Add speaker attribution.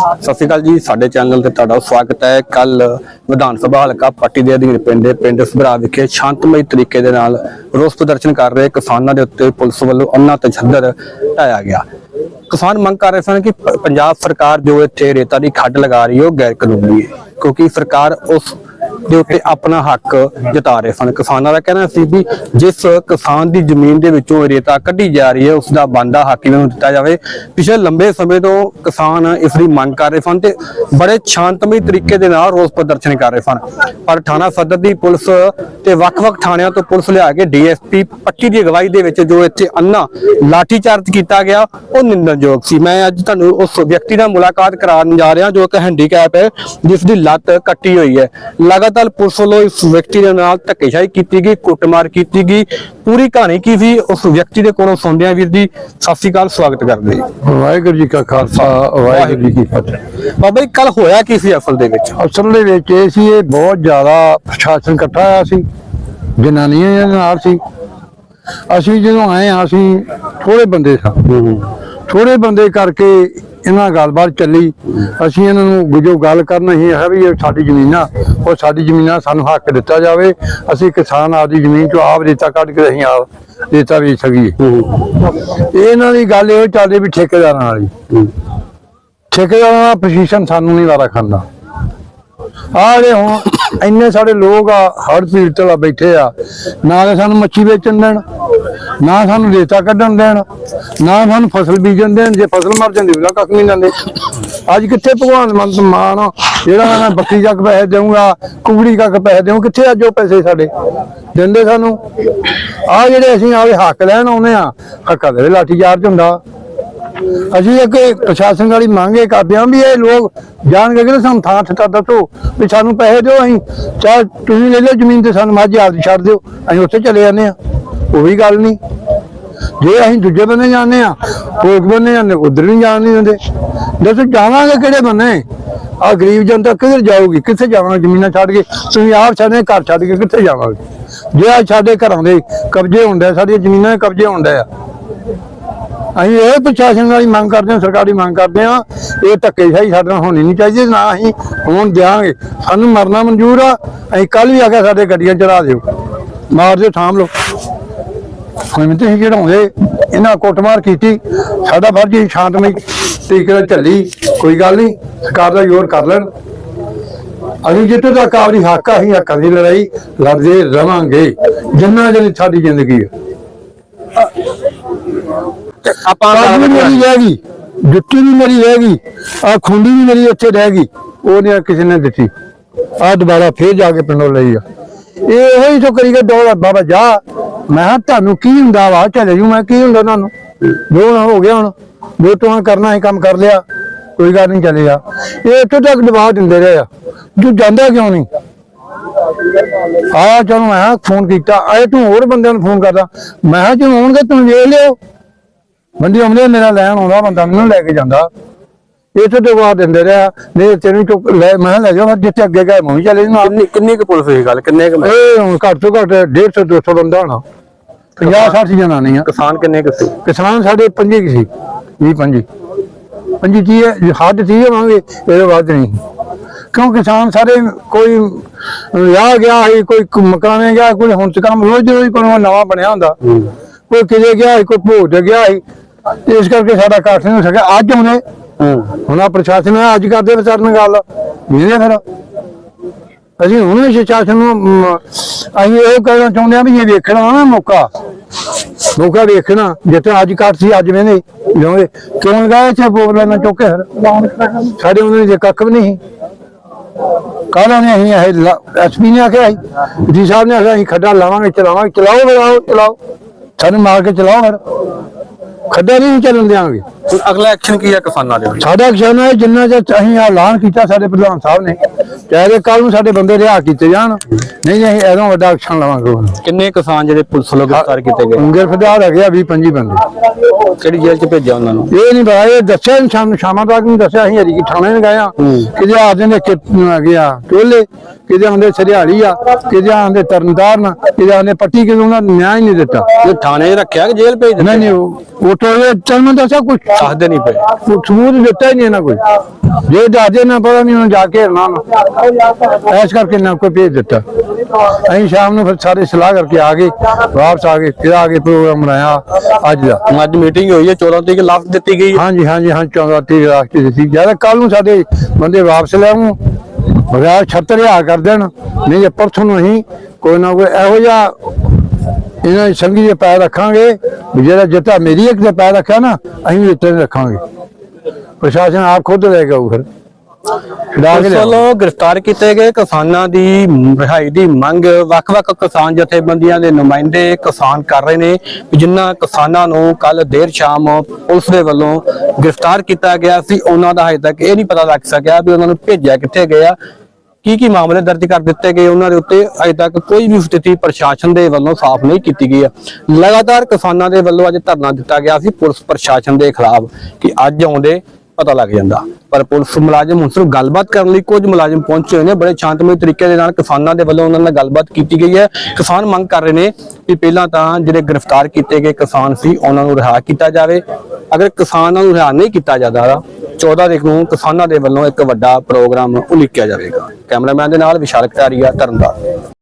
Speaker 1: ਸਤਿ ਸ਼੍ਰੀ ਅਕਾਲ ਜੀ, ਸਾਡੇ ਚੈਨਲ ਤੇ ਤੁਹਾਡਾ ਸਵਾਗਤ ਹੈ। ਕੱਲ ਵਿਧਾਨ ਸਭਾ ਹਲਕਾ ਪੱਟੀ ਦੇ ਅਧੀਨ ਪਿੰਡ ਪਿੰਡ ਸਭਰਾ ਵਿਖੇ ਸ਼ਾਂਤਮਈ ਤਰੀਕੇ ਦੇ ਨਾਲ ਰੋਸ ਪ੍ਰਦਰਸ਼ਨ ਕਰ ਰਹੇ ਕਿਸਾਨਾਂ ਦੇ ਉੱਤੇ ਪੁਲਿਸ ਵੱਲੋਂ ਅੰਨਾ ਤਸ਼ੱਦਦ ਢਾਇਆ ਗਿਆ। ਕਿਸਾਨ ਮੰਗ ਕਰ ਰਹੇ ਸਨ ਕਿ ਪੰਜਾਬ ਸਰਕਾਰ ਜੋ ਇੱਥੇ ਰੇਤਾ ਦੀ ਖੱਡ ਲਗਾ ਰਹੀ ਹੈ, ਉਹ ਗੈਰ ਕਾਨੂੰਨੀ ਹੈ, ਕਿਉਂਕਿ ਸਰਕਾਰ ਉਸ ਦੇ ਉੱਤੇ ਆਪਣਾ ਹੱਕ ਜਤਾ ਰਹੇ ਸਨ। ਕਿਸਾਨਾਂ ਦਾ ਕਹਿਣਾ ਸੀ ਵੀ ਜਿਸ ਕਿਸਾਨ ਦੀ ਜ਼ਮੀਨ ਦੇ ਵਿੱਚੋਂ ਰੇਤਾ ਕੱਢੀ ਜਾ ਰਹੀ ਹੈ ਉਸ ਦਾ ਬੰਦਾ ਹੱਕ ਇਹਨਾਂ ਨੂੰ ਦਿੱਤਾ ਜਾਵੇ। ਪਿਛਲੇ ਲੰਬੇ ਸਮੇਂ ਤੋਂ ਕਿਸਾਨ ਇਸ ਦੀ ਮੰਗ ਕਰ ਰਹੇ ਸਨ ਤੇ ਬੜੇ ਸ਼ਾਂਤਮਈ ਤਰੀਕੇ ਦੇ ਨਾਲ ਰੋਸ ਪ੍ਰਦਰਸ਼ਨ ਕਰ ਰਹੇ ਸਨ। ਪਰ ਥਾਣਾ ਸਦਰ ਦੀ ਪੁਲਿਸ ਤੇ ਵੱਖ-ਵੱਖ ਥਾਣਿਆਂ ਤੋਂ ਪੁਲਿਸ ਲਿਆ ਕੇ ਡੀਐਸਪੀ ਪੱਟੀ ਦੀ ਅਗਵਾਈ ਦੇ ਵਿੱਚ ਜੋ ਇੱਥੇ ਅੰਨਾ ਲਾਠੀਚਾਰਜ ਕੀਤਾ ਗਿਆ, ਉਹ ਨਿੰਦਣਯੋਗ ਸੀ। ਮੈਂ ਅੱਜ ਤੁਹਾਨੂੰ ਉਸ ਵਿਅਕਤੀ ਨਾਲ ਮੁਲਾਕਾਤ ਕਰਾਉਣ ਜਾ ਰਿਹਾ ਜੋ ਇੱਕ ਹੈਂਡੀਕੈਪ ਹੈ, ਜਿਸ ਦੀ ਲੱਤ ਕੱਟੀ ਹੋਈ ਹੈ। ਲਗਾਤਾਰ ਪੁਲਿਸ ਵੱਲੋਂ ਇਸ ਵਿਅਕਤੀ ਦੇ ਨਾਲ ਧੱਕੇਸ਼ਾਹੀ ਕੀਤੀ ਗਈ ਕੁੱਟਮਾਰ ਕੀਤੀ ਗਈ। ਪੂਰੀ ਕਹਾਣੀ ਕੀ ਸੀ? ਉਸ ਵਿਅਕਤੀ ਦੇ ਕੋਲੋਂ ਸੁਣਦੇ ਹਾਂ ਵੀਰ ਜੀ। ਸਤਿ ਸ਼੍ਰੀ ਅਕਾਲ ਸਵਾਗਤ ਕਰਦੇ ਹਾਂ।
Speaker 2: ਵਾਹਿਗੁਰੂ ਜੀ ਕਾ ਖਾਲਸਾ ਵਾਹਿਗੁਰੂ ਜੀ ਕੀ ਫਤਿਹ।
Speaker 1: ਬਾਬਾ ਜੀ ਕੱਲ ਹੋਇਆ ਕੀ ਸੀ ਅਸਲ ਦੇ ਵਿੱਚ?
Speaker 2: ਅਸਲ ਦੇ ਵਿੱਚ ਇਹ ਸੀ ਇਹ ਬਹੁਤ ਜ਼ਿਆਦਾ ਪ੍ਰਸ਼ਾਸਨ ਇਕੱਠਾ ਆਇਆ ਸੀ। ਜਨਾਨੀਆਂ ਨਾਲ ਸੀ। ਅਸੀਂ ਜਦੋਂ ਆਏ ਹਾਂ ਅਸੀਂ ਥੋੜੇ ਬੰਦੇ ਸਾਂ। ਥੋੜੇ ਬੰਦੇ ਕਰਕੇ ਇਹਨਾਂ ਨਾਲ ਗੱਲਬਾਤ ਚੱਲੀ। ਅਸੀਂ ਇਹਨਾਂ ਨੂੰ ਜੋ ਗੱਲ ਕਰਨਾ ਸੀ ਹੈ ਵੀ ਇਹ ਸਾਡੀ ਜ਼ਮੀਨਾਂ ਉਹ ਸਾਡੀ ਜ਼ਮੀਨਾਂ ਸਾਨੂੰ ਹੱਕ ਦਿੱਤਾ ਜਾਵੇ। ਅਸੀਂ ਕਿਸਾਨ ਆਪਦੀ ਜ਼ਮੀਨ ਚੋਂ ਆਪ ਰੇਤਾ ਕੱਢ ਕੇ ਅਸੀਂ ਆਪ ਰੇਤਾ ਵੇਚ ਸਕੀਏ। ਇਹਨਾਂ ਦੀ ਗੱਲ ਇਹੋ ਚੱਲਦੀ ਵੀ ਠੇਕੇਦਾਰਾਂ ਵਾਲੀ। ਠੇਕੇਦਾਰਾਂ ਦਾ ਪੋਜੀਸ਼ਨ ਸਾਨੂੰ ਨਹੀਂ ਵਾਰਾ ਖਾਂਦਾ। ਆ ਜੇ ਹੁਣ, ਇੰਨੇ ਸਾਡੇ ਲੋਕ ਆ ਹੜ ਪੀੜਤ ਲਾ ਬੈਠੇ ਆ। ਨਾ ਤਾਂ ਸਾਨੂੰ ਮੱਛੀ ਵੇਚਣ ਦੇਣ, ਨਾ ਸਾਨੂੰ ਰੇਤਾ ਕੱਢਣ ਦੇਣ, ਨਾ ਸਾਨੂੰ ਫਸਲ ਬੀਜਣ ਦੇਣ, ਜੇ ਫਸਲ ਮਰ ਜਾਂਦੀ ਉਹਦਾ ਕੱਖ ਨਹੀਂ ਲੈਂਦੇ। ਅੱਜ ਕਿੱਥੇ ਭਗਵਾਨ ਮੰਤ ਮਾਨ ਜਿਹੜਾ ਮੈਂ ਬੱਕਰੀ ਚੱਕ ਪੈਸੇ ਦੇਊਂਗਾ, ਕੁਕੜੀ ਕੱਕ ਪੈਸੇ ਦੇਊਂ ਕਿੱਥੇ ਅੱਜ ਉਹ ਪੈਸੇ ਸਾਡੇ? ਦਿੰਦੇ ਸਾਨੂੰ। ਆ ਜਿਹੜੇ ਅਸੀਂ ਆਵੇ ਹੱਕ ਲੈਣ ਆਉਨੇ ਆ, ਹੱਕਾਂ ਦੇ ਲਾਠੀ ਚਾਰਜ ਹੁੰਦਾ। ਅਸੀਂ ਇੱਕ ਪ੍ਰਸ਼ਾਸਨ ਵਾਲੀ ਮੰਗ ਇਹ ਕਰਦੇ ਹਾਂ ਵੀ ਇਹ ਲੋਕ ਜਾਣਗੇ ਕਿ ਸਾਨੂੰ ਥਾਂ ਠਟਾ ਦੱਸੋ ਵੀ ਸਾਨੂੰ ਪੈਸੇ ਦਿਓ, ਅਸੀਂ ਚਾਹ ਤੁਸੀਂ ਲੈ ਲਓ ਜ਼ਮੀਨ ਤੇ ਸਾਨੂੰ ਮੱਝ ਆਪਦੀ ਛੱਡ ਦਿਓ, ਅਸੀਂ ਉੱਥੇ ਚਲੇ ਜਾਂਦੇ ਆ ਉਹ ਵੀ ਗੱਲ ਨਹੀਂ। ਜੇ ਅਸੀਂ ਦੂਜੇ ਬੰਨੇ ਜਾਂਦੇ ਆ ਕੋਕ ਬੰਨੇ ਜਾਂਦੇ, ਉਧਰ ਨਹੀਂ ਜਾਣ ਨਹੀਂ ਦਿੰਦੇ। ਦੱਸੋ ਜਾਵਾਂਗੇ ਕਿਹੜੇ ਬੰਨੇ ਆ ਗਰੀਬ ਜਨਤਾ ਕਿੱਧਰ ਜਾਊਗੀ? ਕਿੱਥੇ ਜਾਵਾਂਗੇ? ਜ਼ਮੀਨਾਂ ਛੱਡ ਕੇ ਤੁਸੀਂ ਆਪ ਸਾਡੇ ਘਰ ਛੱਡ ਕੇ ਕਿੱਥੇ ਜਾਵਾਂਗੇ? ਜੇ ਆ ਸਾਡੇ ਘਰਾਂ ਦੇ ਕਬਜ਼ੇ ਹੁੰਦੇ ਸਾਡੀਆਂ ਜ਼ਮੀਨਾਂ ਦੇ ਕਬਜ਼ੇ ਹੁੰਦੇ ਆ ਅਸੀਂ ਇਹ ਪ੍ਰਸ਼ਾਸਨ ਵਾਲੀ ਮੰਗ ਕਰਦੇ ਹਾਂ ਸਰਕਾਰੀ ਮੰਗ ਕਰਦੇ ਹਾਂ ਇਹ ਧੱਕੇਸ਼ਾਹੀ ਸਾਡੇ ਨਾਲ ਹੋਣੀ ਨਹੀਂ ਚਾਹੀਦੀ ਨਾ ਅਸੀਂ ਹੋਣ ਦਿਆਂਗੇ। ਸਾਨੂੰ ਮਰਨਾ ਮਨਜ਼ੂਰ ਆ ਅਸੀਂ ਕੱਲ ਵੀ ਆ ਕੇ ਸਾਡੇ ਗੱਡੀਆਂ ਚੜਾ ਦਿਓ। ਮਾਰ ਦਿਓ ਥਾਮ ਲਓ। ਹੁਣ ਤੇ ਚੜਾਉਂਦੇ ਇਹਨਾਂ ਕੁੱਟਮਾਰ ਕੀਤੀ ਸਾਡਾ ਫਰਜ਼ ਸ਼ਾਂਤਮਈ ਤਰੀਕੇ ਨਾਲ ਚੱਲੀ ਕੋਈ ਗੱਲ ਨਹੀਂ ਸਰਕਾਰ ਦਾ ਜ਼ੋਰ ਕਰ ਲੈਣ। ਅਸੀਂ ਜਿੱਥੇ ਤੱਕ ਆਪਣੀ ਹੱਕ ਆ, ਅਸੀਂ ਹੱਕਾਂ ਦੀ ਲੜਾਈ ਲੜਦੇ ਰਵਾਂਗੇ ਜਿੰਨਾ ਜਿਹੜੀ ਸਾਡੀ ਜ਼ਿੰਦਗੀ ਹੈ
Speaker 1: ਆਪਾਂ
Speaker 2: ਪੱਗ ਵੀ ਮੇਰੀ ਰਹਿ ਗਈ ਜੁੱਤੀ ਵੀ ਮੇਰੀ ਰਹਿ ਗਈ ਆ ਖੁੰਡੀ ਵੀ ਮੇਰੀ ਉੱਥੇ ਰਹਿ ਗਈ ਉਹ ਨਹੀਂ ਕਿਸੇ ਨੇ ਦਿੱਤੀ। ਆ ਦੁਬਾਰਾ ਫੇਰ ਜਾ ਕੇ ਪਿੰਡੋਂ ਲਈ ਆ। ਇਹ ਹੀ ਤੋਂ ਕਰੀ ਗਿਆ ਦੋ ਬਾਬਾ ਜਾ। ਮੈਂ ਕਿਹਾ ਤੁਹਾਨੂੰ ਕੀ ਹੁੰਦਾ ਵਾ? ਚਲੇ ਜੂ ਮੈਂ ਕੀ ਹੁੰਦਾ ਤੁਹਾਨੂੰ? ਜੋ ਹੁਣ ਹੋ ਗਿਆ ਹੁਣ ਜੋ ਤੂੰ ਕਰਨਾ ਹੈ ਕੰਮ ਕਰ ਲਿਆ ਕੋਈ ਗੱਲ ਨਹੀਂ ਚੱਲੇਗਾ। ਇਹ ਇੱਥੇ ਤੱਕ ਦਬਾਅ ਦਿੰਦੇ ਰਹੇ ਆ। ਤੂੰ ਜਾਂਦਾ ਕਿਉਂ ਨਹੀਂ? ਆ ਚਲੋ ਮੈਂ ਫੋਨ ਕੀਤਾ। ਆਏ ਤੂੰ ਹੋਰ ਬੰਦਿਆਂ ਨੂੰ ਫੋਨ ਕਰਦਾ। ਮੈਂ ਕਿਹਾ ਜਦੋਂ ਆਉਣਗੇ ਤੂੰ ਵੇਖ ਲਿਓ। ਬੰਦੇ ਆਉਂਦੇ ਮੇਰਾ ਲੈਣ ਆਉਂਦਾ ਬੰਦਾ ਮੈਨੂੰ ਲੈ ਕੇ ਜਾਂਦਾ। ਇੱਥੇ ਤੋਂ ਬਾਅਦ ਦਿੰਦੇ ਰਿਹਾ ਨਹੀਂ ਤੈਨੂੰ ਚੁੱਕ ਲੈ ਮੈਂ ਲੈ ਫਿਰ ਜਿੱਥੇ ਅੱਗੇ ਗਏ ਮੈਂ ਵੀ ਚਲੇ ਜਾਣਾ
Speaker 1: ਕਿੰਨੀ ਕਿੰਨੀ ਕੁ ਪੁਲਿਸ ਹੋਈ ਗੱਲ? ਕਿੰਨੇ ਕੁ
Speaker 2: ਇਹ ਹੁਣ ਘੱਟ ਤੋਂ ਘੱਟ 150 200 ਬੰਦਾ ਹੋਣਾ। 50 60 ਜਣਾ ਨਹੀਂ ਆ।
Speaker 1: ਕਿਸਾਨ ਕਿੰਨੇ ਕੁ ਸੀ?
Speaker 2: ਕਿਸਾਨ ਸਾਡੇ ਪੰਜੀ ਕੁ ਸੀ। 20 ਪੰਜੀ। ਪੰਜੀ ਕੀ ਹੈ ਹੱਦ ਸੀ ਹੋਵਾਂਗੇ ਇਹਦੇ ਬਾਅਦ ਨਹੀਂ। ਕਿਉਂ ਕਿਸਾਨ ਸਾਰੇ ਕੋਈ ਵਿਆਹ ਗਿਆ ਸੀ ਕੋਈ ਮਕਾਨੇ ਗਿਆ ਕੋਈ ਹੁਣ ਚ ਕੰਮ ਰੋਜ਼ ਰੋਜ਼ ਕੋਈ ਨਵਾਂ ਬਣਿਆ ਹੁੰਦਾ। ਕੋਈ ਕਿਤੇ ਗਿਆ ਸੀ ਕੋਈ ਭੋਜ ਤੇ ਗਿਆ ਸੀ ਤੇ ਇਸ ਕਰਕੇ ਸਾਡਾ ਇਕੱਠ ਨਹੀਂ ਹੋ ਸਕਿਆ। ਅੱਜ ਹੁਣੇ ਹੁਣ ਆ ਪ੍ਰਸ਼ਾਸਨ ਆ ਅੱਜ ਕਰਦੇ ਵਿਚਾਰਨ ਗੱਲ। ਨਹੀਂ ਫਿਰ ਅਸੀਂ ਹੁਣ ਵੀ ਪ੍ਰਸ਼ਾਸਨ ਨੂੰ ਅਸੀਂ ਇਹ ਕਹਿਣਾ ਚਾਹੁੰਦੇ ਆ ਵੀ ਇਹ ਵੇਖਣਾ ਨਾ ਮੌਕਾ। ਮੌਕਾ ਵੇਖਣਾ ਜਿੱਥੇ ਅੱਜ ਕੱਟ ਸੀ ਅੱਜ ਵੇਨੇ ਜਿਉਂਦੇ ਕਿਉਂ ਗਏ ਇੱਥੇ ਬੋਲ ਨਾ ਚੁੱਕੇ ਸਾਡੇ ਉਹਨਾਂ ਦੇ ਕੱਖ ਵੀ ਨਹੀਂ ਕਾਹਦਾ ਨੇ ਅਸੀਂ ਇਹ ਐਸਪੀ ਨੇ ਆਖਿਆ ਜੀ ਸਾਹਿਬ ਨੇ ਆਖਿਆ ਅਸੀਂ ਖੱਡਾ ਲਾਵਾਂਗੇ ਚਲਾਵਾਂਗੇ ਚਲਾਓ ਬਲਾਓ ਚਲਾਓ। ਸਾਨੂੰ ਮਾਰ ਕੇ ਚਲਾਓ ਫਿਰ। ਖੱਡਾ ਨਹੀਂ ਚੱਲਣ ਦਿਆਂਗੇ।
Speaker 1: ਹੁਣ ਅਗਲਾ ਐਕਸ਼ਨ ਕੀ ਹੈ ਕਿਸਾਨਾਂ ਦੇ ਵਿੱਚ?
Speaker 2: ਸਾਡਾ ਕਿਸਾਨ ਹੈ ਜਿੰਨਾ ਚਿਰ ਅਸੀਂ ਐਲਾਨ ਕੀਤਾ ਸਾਡੇ ਪ੍ਰਧਾਨ ਸਾਹਿਬ ਨੇ ਚਾਹੇ ਕੱਲ ਨੂੰ ਸਾਡੇ ਬੰਦੇ ਰਿਹਾ ਕੀਤੇ ਜਾਣ ਨਹੀਂ ਨਹੀਂ ਅਸੀਂ ਐਦੋਂ ਵੱਡਾ ਐਕਸ਼ਨ ਲਵਾਂਗੇ ਹੁਣ।
Speaker 1: ਕਿੰਨੇ ਕਿਸਾਨ ਜਿਹੜੇ ਪੁਲਿਸ ਵੱਲੋਂ ਗ੍ਰਿਫਤਾਰ ਕੀਤੇ ਗਏ?
Speaker 2: ਉਂਗਰ ਫਦਾਰ ਹੈਗੇ ਆ 20 25 ਬੰਦੇ।
Speaker 1: ਕਿਹੜੀ ਜੇਲ੍ਹ 'ਚ ਭੇਜਿਆ ਉਹਨਾਂ ਨੂੰ?
Speaker 2: ਇਹ ਨਹੀਂ ਪਤਾ ਇਹ ਦੱਸਿਆ ਨੀ ਸ਼ਾਮ ਸ਼ਾਮਾਂ ਤੱਕ ਨਹੀਂ ਦੱਸਿਆ ਅਸੀਂ ਹਰੀ ਕੀ ਥਾਣੇ ਨੇ ਗਏ ਆ। ਕਿਤੇ ਆਦੇ ਨੇ ਕਿ ਗਿਆ ਟੋਲੇ ਕਿਤੇ ਆਂਦੇ ਸਰਿਆਲੀ ਆ ਕਿਤੇ ਆਂਦੇ ਤਰਨਤਾਰਨ ਕਿਤੇ ਆਂਦੇ ਪੱਟੀ ਕਿਤੇ ਉਹਨਾਂ ਨੇ ਨਿਆਂ ਹੀ ਨਹੀਂ ਦਿੱਤਾ।
Speaker 1: ਇਹ ਥਾਣੇ 'ਚ ਰੱਖਿਆ ਕਿ ਜੇਲ੍ਹ ਭੇਜ ਦਿੱਤਾ?
Speaker 2: ਨਹੀਂ ਨਹੀਂ ਉਹ ਉਹ ਤੋੜੇ ਚੱਲ ਮੈਂ ਦੱਸਿਆ ਕੁਝ
Speaker 1: ਦੱਸਦੇ ਨਹੀਂ ਪਏ।
Speaker 2: ਸਬੂਤ ਦਿੱਤਾ ਹੀ ਨਹੀਂ ਇਹਨਾਂ ਕੋਈ। ਜੇ ਦੱਸਦੇ ਨਾ ਪਤਾ ਨਹੀਂ ਉਹਨੂੰ ਜਾ ਕੇ ਹਰਨਾ ਨਾ। ਐਸ ਕਰਕੇ ਨਾ ਕੋਈ ਭੇਜ ਦਿੱਤਾ। ਅਸੀਂ ਸ਼ਾਮ ਨੂੰ ਫਿਰ ਸਾਰੇ ਸਲਾਹ ਕਰਕੇ ਆ ਗਏ ਵਾਪਸ ਆ ਗਏ ਫਿਰ ਆ ਕੇ ਪ੍ਰੋਗਰਾਮ ਬਣਾਇਆ ਅੱਜ ਦਾ।
Speaker 1: ਅੱਜ ਮੀਟਿੰਗ ਹੋਈ ਹੈ 14 ਤਰੀਕ ਲਾਸਟ ਦਿੱਤੀ ਗਈ
Speaker 2: ਹਾਂਜੀ ਹਾਂਜੀ ਹਾਂ 14 ਤਰੀਕ ਜ਼ਿਆਦਾ ਕੱਲ ਨੂੰ ਸਾਡੇ ਬੰਦੇ ਵਾਪਸ ਲੈਵੂੰ ਬਗੈਰ ਛੱਤ ਰਿਹਾ ਕਰ ਦੇਣ। ਨਹੀਂ ਜੇ ਪਰਸੋਂ ਨੂੰ ਅਸੀਂ ਕੋਈ ਨਾ ਕੋਈ ਇਹੋ ਜਿਹਾ ਇਹਨਾਂ ਦੀ ਸੰਗੀ ਦੇ ਪੈਰ ਰੱਖਾਂਗੇ ਜਿਹੜਾ ਜਿੱਤਾ ਮੇਰੀ ਇੱਕ ਦੇ ਪੈਰ ਰੱਖਿਆ ਨਾ ਅਸੀਂ ਵੀ ਇੱਥੇ ਰੱਖਾਂਗੇ। ਪ੍ਰਸ਼ਾਸਨ ਆਪ ਖੁਦ ਫਿਰ। ਛੁਡਾ ਕੇ ਲਿਆਓ।
Speaker 1: ਵੱਲੋਂ ਗ੍ਰਿਫਤਾਰ ਕੀਤੇ ਗਏ ਕਿਸਾਨਾਂ ਦੀ ਰਿਹਾਈ ਦੀ ਮੰਗ ਵੱਖ-ਵੱਖ ਕਿਸਾਨ ਜਥੇਬੰਦੀਆਂ ਦੇ ਨੁਮਾਇੰਦੇ ਕਿਸਾਨ ਕਰ ਰਹੇ ਨੇ ਜਿਨ੍ਹਾਂ ਕਿਸਾਨਾਂ ਨੂੰ ਕੱਲ ਦੇਰ ਸ਼ਾਮ ਪੁਲਿਸ ਦੇ ਵੱਲੋਂ ਗ੍ਰਿਫਤਾਰ ਕੀਤਾ ਗਿਆ ਸੀ ਉਹਨਾਂ ਦਾ ਹਜੇ ਤੱਕ ਇਹ ਨਹੀਂ ਪਤਾ ਲੱਗ ਸਕਿਆ ਵੀ ਉਹਨਾਂ ਨੂੰ ਭੇਜਿਆ ਕਿੱਥੇ ਗਿਆ। ਕੀ ਕੀ ਮਾਮਲੇ ਦਰਜ ਕਰ ਦਿੱਤੇ ਗਏ ਉਹਨਾਂ ਦੇ ਉੱਤੇ ਅਜੇ ਤੱਕ ਕੋਈ ਵੀ ਸਥਿਤੀ ਪ੍ਰਸ਼ਾਸਨ ਦੇ ਵੱਲੋਂ ਸਾਫ਼ ਨਹੀਂ ਕੀਤੀ ਗਈ ਹੈ। ਲਗਾਤਾਰ ਕਿਸਾਨਾਂ ਦੇ ਵੱਲੋਂ ਅੱਜ ਧਰਨਾ ਦਿੱਤਾ ਗਿਆ ਸੀ ਪੁਲਿਸ ਪ੍ਰਸ਼ਾਸਨ ਦੇ ਖਿਲਾਫ ਕਿ ਅੱਜ ਆਉਂਦੇ ਪਤਾ ਲੱਗ ਜਾਂਦਾ। ਪਰ ਪੁਲਿਸ ਮੁਲਾਜ਼ਮ ਹੁਣ ਸਿਰਫ ਗੱਲਬਾਤ ਕਰਨ ਲਈ ਕੁਝ ਮੁਲਾਜ਼ਮ ਪਹੁੰਚੇ ਹੋਏ ਨੇ। ਬੜੇ ਸ਼ਾਂਤਮਈ ਤਰੀਕੇ ਦੇ ਨਾਲ ਕਿਸਾਨਾਂ ਦੇ ਵੱਲੋਂ ਉਹਨਾਂ ਨਾਲ ਗੱਲਬਾਤ ਕੀਤੀ ਗਈ ਹੈ। ਕਿਸਾਨ ਮੰਗ ਕਰ ਰਹੇ ਨੇ ਕਿ ਪਹਿਲਾਂ ਤਾਂ ਜਿਹੜੇ ਗ੍ਰਿਫਤਾਰ ਕੀਤੇ ਗਏ ਕਿਸਾਨ ਸੀ, ਉਹਨਾਂ ਨੂੰ ਰਿਹਾ ਕੀਤਾ ਜਾਵੇ। ਅਗਰ ਕਿਸਾਨਾਂ ਨੂੰ ਹੈਰਾਨ ਨਹੀਂ ਕੀਤਾ ਜਾਂਦਾ 14 ਤਰੀਕ ਨੂੰ ਕਿਸਾਨਾਂ ਦੇ ਵੱਲੋਂ ਇੱਕ ਵੱਡਾ ਪ੍ਰੋਗਰਾਮ ਉਲੀਕਿਆ ਜਾਵੇਗਾ। ਕੈਮਰਾਮੈਨ ਦੇ ਨਾਲ ਵਿਸ਼ਾਲ ਕਟਾਰੀਆ ਧਰਮਦਾ